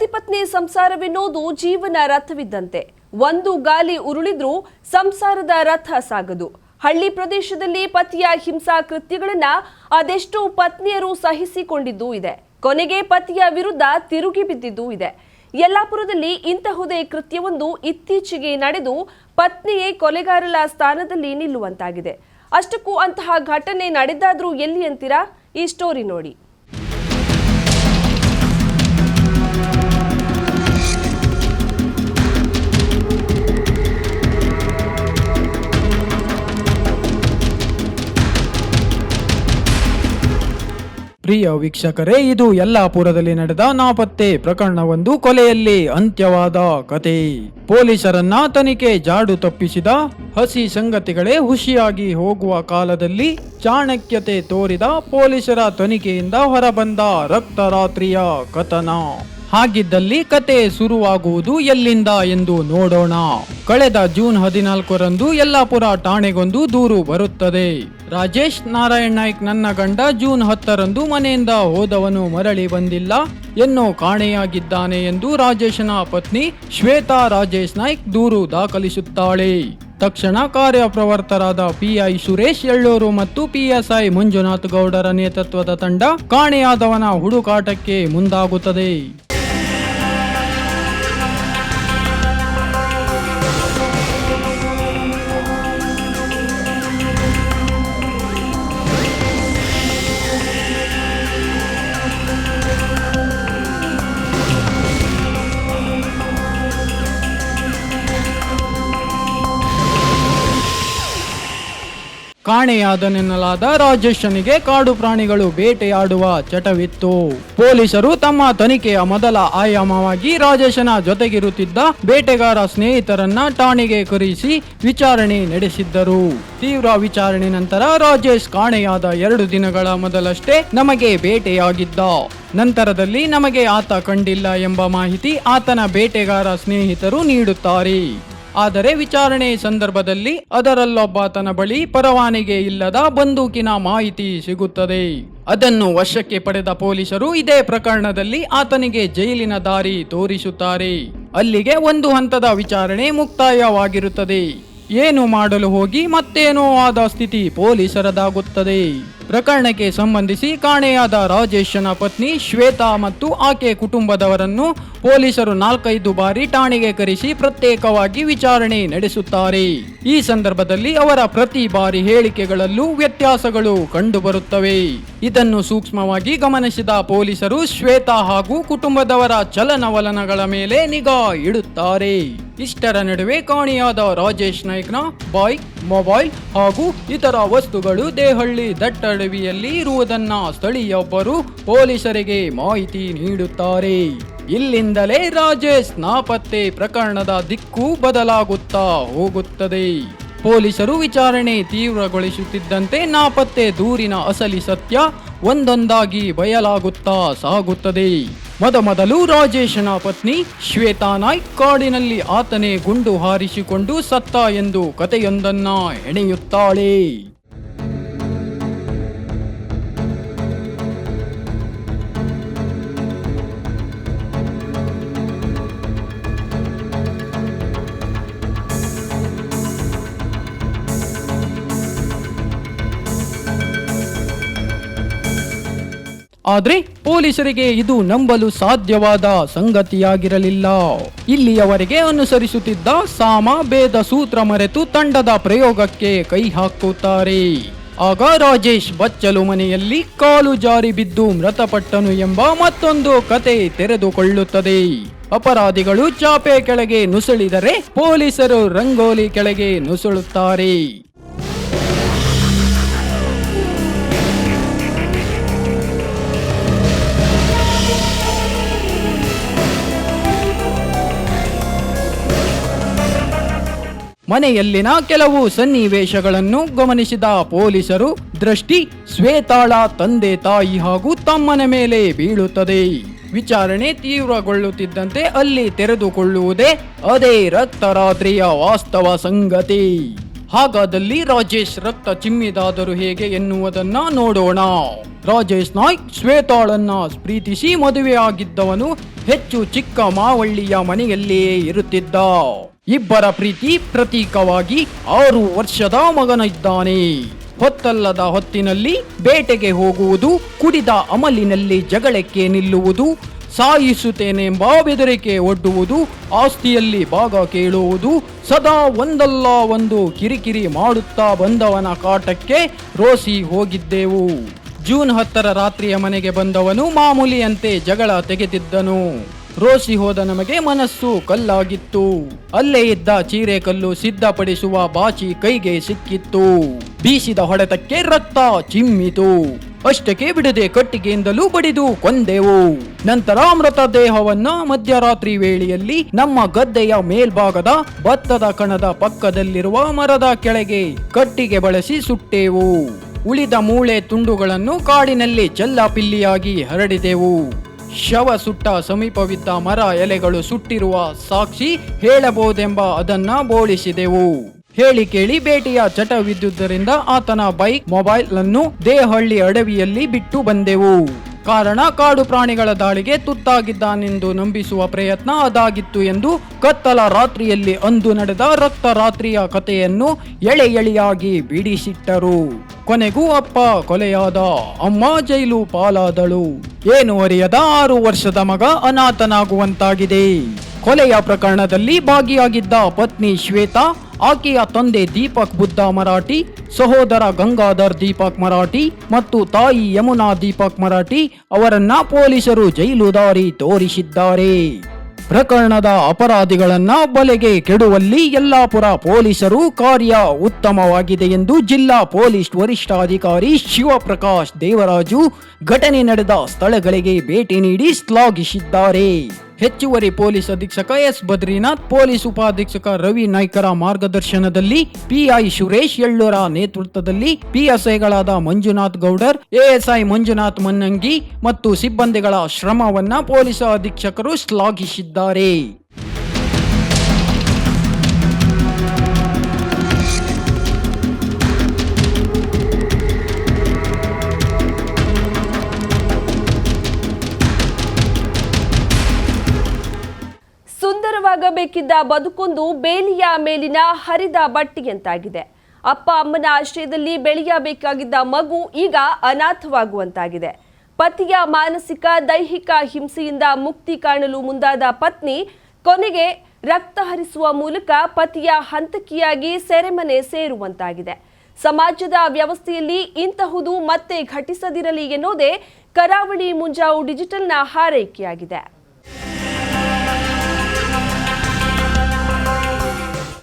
ಪತಿ ಪತ್ನಿ ಸಂಸಾರವೆನ್ನೋದು ಜೀವನ ರಥವಿದ್ದಂತೆ. ಒಂದು ಗಾಲಿ ಉರುಳಿದ್ರೂ ಸಂಸಾರದ ರಥ ಸಾಗದು. ಹಳ್ಳಿ ಪ್ರದೇಶದಲ್ಲಿ ಪತಿಯ ಹಿಂಸಾ ಕೃತ್ಯಗಳನ್ನ ಅದೆಷ್ಟೋ ಪತ್ನಿಯರು ಸಹಿಸಿಕೊಂಡಿದ್ದೂ ಇದೆ. ಕೊನೆಗೆ ಪತಿಯ ವಿರುದ್ಧ ತಿರುಗಿ ಬಿದ್ದಿದ್ದೂ ಇದೆ. ಯಲ್ಲಾಪುರದಲ್ಲಿ ಇಂತಹುದೇ ಕೃತ್ಯವೊಂದು ಇತ್ತೀಚೆಗೆ ನಡೆದು ಪತ್ನಿಯೇ ಕೊಲೆಗಾರಳ ಸ್ಥಾನದಲ್ಲಿ ನಿಲ್ಲುವಂತಾಗಿದೆ. ಅಷ್ಟಕ್ಕೂ ಅಂತಹ ಘಟನೆ ನಡೆದಾದ್ರೂ ಎಲ್ಲಿ ಅಂತೀರಾ? ಈ ಸ್ಟೋರಿ ನೋಡಿ. ಪ್ರಿಯ ವೀಕ್ಷಕರೇ, ಇದು ಯಲ್ಲಾಪುರದಲ್ಲಿ ನಡೆದ ನಾಪತ್ತೆ ಪ್ರಕರಣವೊಂದು ಕೊಲೆಯಲ್ಲಿ ಅಂತ್ಯವಾದ ಕತೆ. ಪೊಲೀಸರನ್ನ ತನಿಖೆ ಜಾಡು ತಪ್ಪಿಸಿದ ಹಸಿ ಸಂಗತಿಗಳೇ ಹುಷಿಯಾಗಿ ಹೋಗುವ ಕಾಲದಲ್ಲಿ ಚಾಣಕ್ಯತೆ ತೋರಿದ ಪೊಲೀಸರ ತನಿಖೆಯಿಂದ ಹೊರಬಂದ ರಕ್ತರಾತ್ರಿಯ ಕಥನ. ಹಾಗಿದ್ದಲ್ಲಿ ಕತೆ ಶುರುವಾಗುವುದು ಎಲ್ಲಿಂದ ಎಂದು ನೋಡೋಣ. ಕಳೆದ ಜೂನ್ ಹದಿನಾಲ್ಕರಂದು ಯಲ್ಲಾಪುರ ಠಾಣೆಗೊಂದು ದೂರು ಬರುತ್ತದೆ. ರಾಜೇಶ್ ನಾರಾಯಣ್ ನಾಯ್ಕ್ ನನ್ನ ಗಂಡ ಜೂನ್ ಹತ್ತರಂದು ಮನೆಯಿಂದ ಹೋದವನು ಮರಳಿ ಬಂದಿಲ್ಲ. ಎನ್ನೋ ಕಾಣೆಯಾಗಿದ್ದಾನೆ ಎಂದು ರಾಜೇಶನ ಪತ್ನಿ ಶ್ವೇತಾ ರಾಜೇಶ್ ನಾಯ್ಕ್ ದೂರು ದಾಖಲಿಸುತ್ತಾಳೆ. ತಕ್ಷಣ ಕಾರ್ಯಪ್ರವರ್ತರಾದ ಪಿಐ ಸುರೇಶ್ ಎಳ್ಳೂರು ಮತ್ತು ಪಿಎಸ್ಐ ಮಂಜುನಾಥ್ ಗೌಡರ ನೇತೃತ್ವದ ತಂಡ ಕಾಣೆಯಾದವನ ಹುಡುಕಾಟಕ್ಕೆ ಮುಂದಾಗುತ್ತದೆ. ಕಾಣೆಯಾದನೆನ್ನಲಾದ ರಾಜೇಶನಿಗೆ ಕಾಡು ಪ್ರಾಣಿಗಳು ಬೇಟೆಯಾಡುವ ಚಟವಿತ್ತು. ಪೊಲೀಸರು ತಮ್ಮ ತನಿಖೆಯ ಮೊದಲ ಆಯಾಮವಾಗಿ ರಾಜೇಶನ ಜೊತೆಗಿರುತ್ತಿದ್ದ ಬೇಟೆಗಾರ ಸ್ನೇಹಿತರನ್ನ ಠಾಣೆಗೆ ಕರೆಸಿ ವಿಚಾರಣೆ ನಡೆಸಿದ್ದರು. ತೀವ್ರ ವಿಚಾರಣೆ ನಂತರ ರಾಜೇಶ್ ಕಾಣೆಯಾದ ಎರಡು ದಿನಗಳ ಮೊದಲಷ್ಟೇ ನಮಗೆ ಬೇಟೆಯಾಗಿದ್ದ. ನಂತರದಲ್ಲಿ ನಮಗೆ ಆತ ಕಂಡಿಲ್ಲ ಎಂಬ ಮಾಹಿತಿ ಆತನ ಬೇಟೆಗಾರ ಸ್ನೇಹಿತರು ನೀಡುತ್ತಾರೆ. ಆದರೆ ವಿಚಾರಣೆ ಸಂದರ್ಭದಲ್ಲಿ ಅದರಲ್ಲೊಬ್ಬಾತನ ಬಳಿ ಪರವಾನಿಗೆ ಇಲ್ಲದ ಬಂದೂಕಿನ ಮಾಹಿತಿ ಸಿಗುತ್ತದೆ. ಅದನ್ನು ವಶಕ್ಕೆ ಪಡೆದ ಪೊಲೀಸರು ಇದೇ ಪ್ರಕರಣದಲ್ಲಿ ಆತನಿಗೆ ಜೈಲಿನ ದಾರಿ ತೋರಿಸುತ್ತಾರೆ. ಅಲ್ಲಿಗೆ ಒಂದು ಹಂತದ ವಿಚಾರಣೆ ಮುಕ್ತಾಯವಾಗಿರುತ್ತದೆ. ಏನು ಮಾಡಲು ಹೋಗಿ ಮತ್ತೇನೋ ಆದ ಸ್ಥಿತಿ ಪೊಲೀಸರದಾಗುತ್ತದೆ. ಪ್ರಕರಣಕ್ಕೆ ಸಂಬಂಧಿಸಿ ಕಾಣೆಯಾದ ರಾಜೇಶನ ಪತ್ನಿ ಶ್ವೇತಾ ಮತ್ತು ಆಕೆ ಕುಟುಂಬದವರನ್ನು ಪೊಲೀಸರು ನಾಲ್ಕೈದು ಬಾರಿ ಠಾಣೆಗೆ ಕರೆಸಿ ಪ್ರತ್ಯೇಕವಾಗಿ ವಿಚಾರಣೆ ನಡೆಸುತ್ತಾರೆ. ಈ ಸಂದರ್ಭದಲ್ಲಿ ಅವರ ಪ್ರತಿ ಬಾರಿ ಹೇಳಿಕೆಗಳಲ್ಲೂ ವ್ಯತ್ಯಾಸಗಳು ಕಂಡುಬರುತ್ತವೆ. ಇದನ್ನು ಸೂಕ್ಷ್ಮವಾಗಿ ಗಮನಿಸಿದ ಪೊಲೀಸರು ಶ್ವೇತಾ ಹಾಗೂ ಕುಟುಂಬದವರ ಚಲನವಲನಗಳ ಮೇಲೆ ನಿಗಾ ಇಡುತ್ತಾರೆ. ಇಷ್ಟರ ನಡುವೆ ಕಾಣೆಯಾದ ರಾಜೇಶ್ ನಾಯ್ಕ್ನ ಬೈಕ್ ಮೊಬೈಲ್ ಹಾಗೂ ಇತರ ವಸ್ತುಗಳು ದೇಹಳ್ಳಿ ದಟ್ಟಡವಿಯಲ್ಲಿ ಇರುವುದನ್ನ ಸ್ಥಳೀಯೊಬ್ಬರು ಪೊಲೀಸರಿಗೆ ಮಾಹಿತಿ ನೀಡುತ್ತಾರೆ. ಇಲ್ಲಿಂದಲೇ ರಾಜೇಶ್ ನಾಪತ್ತೆ ಪ್ರಕರಣದ ದಿಕ್ಕು ಬದಲಾಗುತ್ತಾ ಹೋಗುತ್ತದೆ. ಪೊಲೀಸರು ವಿಚಾರಣೆ ತೀವ್ರಗೊಳಿಸುತ್ತಿದ್ದಂತೆ ನಾಪತ್ತೆ ದೂರಿನ ಅಸಲಿ ಸತ್ಯ ಒಂದೊಂದಾಗಿ ಬಯಲಾಗುತ್ತಾ ಸಾಗುತ್ತದೆ. ಮೊದಮೊದಲು ರಾಜೇಶನ ಪತ್ನಿ ಶ್ವೇತಾ ನಾಯ್ಕ್ ಕಾಡಿನಲ್ಲಿ ಆತನೇ ಗುಂಡು ಹಾರಿಸಿಕೊಂಡು ಸತ್ತ ಎಂದು ಕಥೆಯೊಂದನ್ನ ಹೆಣೆಯುತ್ತಾಳೆ. ಆದ್ರೆ ಪೊಲೀಸರಿಗೆ ಇದು ನಂಬಲು ಸಾಧ್ಯವಾದ ಸಂಗತಿಯಾಗಿರಲಿಲ್ಲ. ಇಲ್ಲಿಯವರೆಗೆ ಅನುಸರಿಸುತ್ತಿದ್ದ ಸಾಮ ಭೇದ ಸೂತ್ರ ಮರೆತು ತಂಡದ ಪ್ರಯೋಗಕ್ಕೆ ಕೈ ಹಾಕುತ್ತಾರೆ. ಆಗ ರಾಜೇಶ್ ಬಚ್ಚಲು ಮನೆಯಲ್ಲಿ ಕಾಲು ಜಾರಿ ಬಿದ್ದು ಮೃತಪಟ್ಟನು ಎಂಬ ಮತ್ತೊಂದು ಕತೆ ತೆರೆದುಕೊಳ್ಳುತ್ತದೆ. ಅಪರಾಧಿಗಳು ಚಾಪೆ ಕೆಳಗೆ ನುಸುಳಿದರೆ ಪೊಲೀಸರು ರಂಗೋಲಿ ಕೆಳಗೆ ನುಸುಳುತ್ತಾರೆ. ಮನೆಯಲ್ಲಿನ ಕೆಲವು ಸನ್ನಿವೇಶಗಳನ್ನು ಗಮನಿಸಿದ ಪೊಲೀಸರು, ದೃಷ್ಟಿ ಶ್ವೇತಾಳ ತಂದೆ ತಾಯಿ ಹಾಗೂ ತಮ್ಮನ ಮೇಲೆ ಬೀಳುತ್ತದೆ. ವಿಚಾರಣೆ ತೀವ್ರಗೊಳ್ಳುತ್ತಿದ್ದಂತೆ ಅಲ್ಲಿ ತೆರೆದುಕೊಳ್ಳುವುದೇ ಅದೇ ರಕ್ತರಾತ್ರಿಯ ವಾಸ್ತವ ಸಂಗತಿ. ಹಾಗಾದಲ್ಲಿ ರಾಜೇಶ್ ರಕ್ತ ಚಿಮ್ಮಿದಾದರೂ ಹೇಗೆ ಎನ್ನುವುದನ್ನ ನೋಡೋಣ. ರಾಜೇಶ್ ನಾಯ್ಕ್ ಶ್ವೇತಾಳನ್ನ ಪ್ರೀತಿಸಿ ಮದುವೆಯಾಗಿದ್ದವನು ಹೆಚ್ಚು ಚಿಕ್ಕ ಮಾವಳ್ಳಿಯ ಮನೆಯಲ್ಲಿಯೇ ಇರುತ್ತಿದ್ದ. ಇಬ್ಬರ ಪ್ರೀತಿ ಪ್ರತೀಕವಾಗಿ ಆರು ವರ್ಷದ ಮಗನ ಇದ್ದಾನೆ ಹೊತ್ತಲ್ಲದ ಹೊತ್ತಿನಲ್ಲಿ ಬೇಟೆಗೆ ಹೋಗುವುದು, ಕುಡಿದ ಅಮಲಿನಲ್ಲಿ ಜಗಳಕ್ಕೆ ನಿಲ್ಲುವುದು ಸಾಯಿಸುತ್ತೇನೆಂಬ ಬೆದರಿಕೆ ಒಡ್ಡುವುದು, ಆಸ್ತಿಯಲ್ಲಿ ಭಾಗ ಕೇಳುವುದು, ಸದಾ ಒಂದಲ್ಲ ಒಂದು ಕಿರಿಕಿರಿ ಮಾಡುತ್ತಾ ಬಂದವನ ಕಾಟಕ್ಕೆ ರೋಸಿ ಹೋಗಿದ್ದೆವು. ಜೂನ್ ಹತ್ತರ ರಾತ್ರಿಯ ಮನೆಗೆ ಬಂದವನು ಮಾಮೂಲಿಯಂತೆ ಜಗಳ ತೆಗೆದಿದ್ದನು. ರೋಸಿ ಹೋದ ನಮಗೆ ಮನಸ್ಸು ಕಲ್ಲಾಗಿತ್ತು. ಅಲ್ಲೇ ಇದ್ದ ಚೀರೆಕಲ್ಲು ಸಿದ್ಧಪಡಿಸುವ ಬಾಚಿ ಕೈಗೆ ಸಿಕ್ಕಿತ್ತು. ಬೀಸಿದ ಹೊಡೆತಕ್ಕೆ ರಕ್ತ ಚಿಮ್ಮಿತು. ಅಷ್ಟಕ್ಕೆ ಬಿಡದೆ ಕಟ್ಟಿಗೆಯಿಂದಲೂ ಬಡಿದು ಕೊಂದೆವು. ನಂತರ ಮೃತದೇಹವನ್ನ ಮಧ್ಯರಾತ್ರಿ ವೇಳೆಯಲ್ಲಿ ನಮ್ಮ ಗದ್ದೆಯ ಮೇಲ್ಭಾಗದ ಭತ್ತದ ಕಣದ ಪಕ್ಕದಲ್ಲಿರುವ ಮರದ ಕೆಳಗೆ ಕಟ್ಟಿಗೆ ಬಳಸಿ ಸುಟ್ಟೆವು. ಉಳಿದ ಮೂಳೆ ತುಂಡುಗಳನ್ನು ಕಾಡಿನಲ್ಲಿ ಚೆಲ್ಲಾಪಿಲ್ಲಿಯಾಗಿ ಹರಡಿದೆವು. ಶವ ಸುಟ್ಟ ಸಮೀಪವಿದ್ದ ಮರ ಎಲೆಗಳು ಸುಟ್ಟಿರುವ ಸಾಕ್ಷಿ ಹೇಳಬಹುದೆಂಬ ಅದನ್ನ ಬೋಳಿಸಿದೆವು. ಹೇಳಿ ಕೇಳಿ ಭೇಟಿಯ ಚಟವಿದ್ದುದರಿಂದ ಆತನ ಬೈಕ್, ಮೊಬೈಲ್ ಅನ್ನು ದೇಹಳ್ಳಿ ಅಡವಿಯಲ್ಲಿ ಬಿಟ್ಟು ಬಂದೆವು. ಕಾರಣ ಕಾಡು ಪ್ರಾಣಿಗಳ ದಾಳಿಗೆ ತುತ್ತಾಗಿದ್ದಾನೆಂದು ನಂಬಿಸುವ ಪ್ರಯತ್ನ ಅದಾಗಿತ್ತು ಎಂದು ಕತ್ತಲ ರಾತ್ರಿಯಲ್ಲಿ ಅಂದು ನಡೆದ ರಕ್ತ ರಾತ್ರಿಯ ಕಥೆಯನ್ನು ಎಳೆ ಎಳೆಯಾಗಿ ಬಿಡಿಸಿಟ್ಟರು. ಕೊನೆಗೂ ಅಪ್ಪ ಕೊಲೆಯಾದ, ಅಮ್ಮ ಜೈಲು ಪಾಲಾದಳು. ಏನು ಅರಿಯದ, ಆರು ವರ್ಷದ ಮಗ ಅನಾಥನಾಗುವಂತಾಗಿದೆ. ಕೊಲೆಯ ಪ್ರಕರಣದಲ್ಲಿ ಭಾಗಿಯಾಗಿದ್ದ ಪತ್ನಿ ಶ್ವೇತಾ ಆಕೆಯ ತಂದೆ ದೀಪಕ್ ಬುದ್ಧ ಮರಾಠಿ, ಸಹೋದರ ಗಂಗಾಧರ್ ದೀಪಕ್ ಮರಾಠಿ ಮತ್ತು ತಾಯಿ ಯಮುನಾ ದೀಪಕ್ ಮರಾಠಿ ಅವರನ್ನ ಪೊಲೀಸರು ಜೈಲು ದಾರಿ ತೋರಿಸಿದ್ದಾರೆ. ಪ್ರಕರಣದ ಅಪರಾಧಿಗಳನ್ನ ಬಲೆಗೆ ಕೆಡುವಲ್ಲಿ ಯಲ್ಲಾಪುರ ಪೊಲೀಸರು ಕಾರ್ಯ ಉತ್ತಮವಾಗಿದೆ ಎಂದು ಜಿಲ್ಲಾ ಪೊಲೀಸ್ ವರಿಷ್ಠಾಧಿಕಾರಿ ಶಿವಪ್ರಕಾಶ್ ದೇವರಾಜು ಘಟನೆ ನಡೆದ ಸ್ಥಳಗಳಿಗೆ ಭೇಟಿ ನೀಡಿ ಶ್ಲಾಘಿಸಿದ್ದಾರೆ. ಹೆಚ್ಚುವರಿ ಪೊಲೀಸ್ ಅಧೀಕ್ಷಕ ಎಸ್. ಬದ್ರಿನಾಥ್, ಪೊಲೀಸ್ ಉಪಾಧೀಕ್ಷಕ ರವಿ ನಾಯ್ಕರ ಮಾರ್ಗದರ್ಶನದಲ್ಲಿ ಪಿಐ ಸುರೇಶ್ ಯಳ್ಳೂರ ನೇತೃತ್ವದಲ್ಲಿ ಪಿಎಸ್ಐಗಳಾದ ಮಂಜುನಾಥ್ ಗೌಡರ್, ಎಎಸ್ಐ ಮಂಜುನಾಥ್ ಮನ್ನಂಗಿ ಮತ್ತು ಸಿಬ್ಬಂದಿಗಳ ಶ್ರಮವನ್ನ ಪೊಲೀಸ್ ಅಧೀಕ್ಷಕರು ಶ್ಲಾಘಿಸಿದ್ದಾರೆ. ಸುಂದರವಾಗಬೇಕಿದ್ದ ಬದುಕೊಂದು ಬೇಲಿಯ ಮೇಲಿನ ಹರಿದ ಬಟ್ಟೆಯಂತಾಗಿದೆ. ಅಪ್ಪ ಅಮ್ಮನ ಆಶ್ರಯದಲ್ಲಿ ಬೆಳೆಯಬೇಕಾಗಿದ್ದ ಮಗು ಈಗ ಅನಾಥವಾಗುವಂತಾಗಿದೆ. ಪತಿಯ ಮಾನಸಿಕ, ದೈಹಿಕ ಹಿಂಸೆಯಿಂದ ಮುಕ್ತಿ ಕಾಣಲು ಮುಂದಾದ ಪತ್ನಿ ಕೊನೆಗೆ ರಕ್ತ ಹರಿಸುವ ಮೂಲಕ ಪತಿಯ ಹಂತಕಿಯಾಗಿ ಸೆರೆಮನೆ ಸೇರುವಂತಾಗಿದೆ. ಸಮಾಜದ ವ್ಯವಸ್ಥೆಯಲ್ಲಿ ಇಂತಹುದು ಮತ್ತೆ ಘಟಿಸದಿರಲಿ ಎನ್ನುವುದೇ ಕರಾವಳಿ ಮುಂಜಾವು ಡಿಜಿಟಲ್ನ ಹಾರೈಕೆಯಾಗಿದೆ.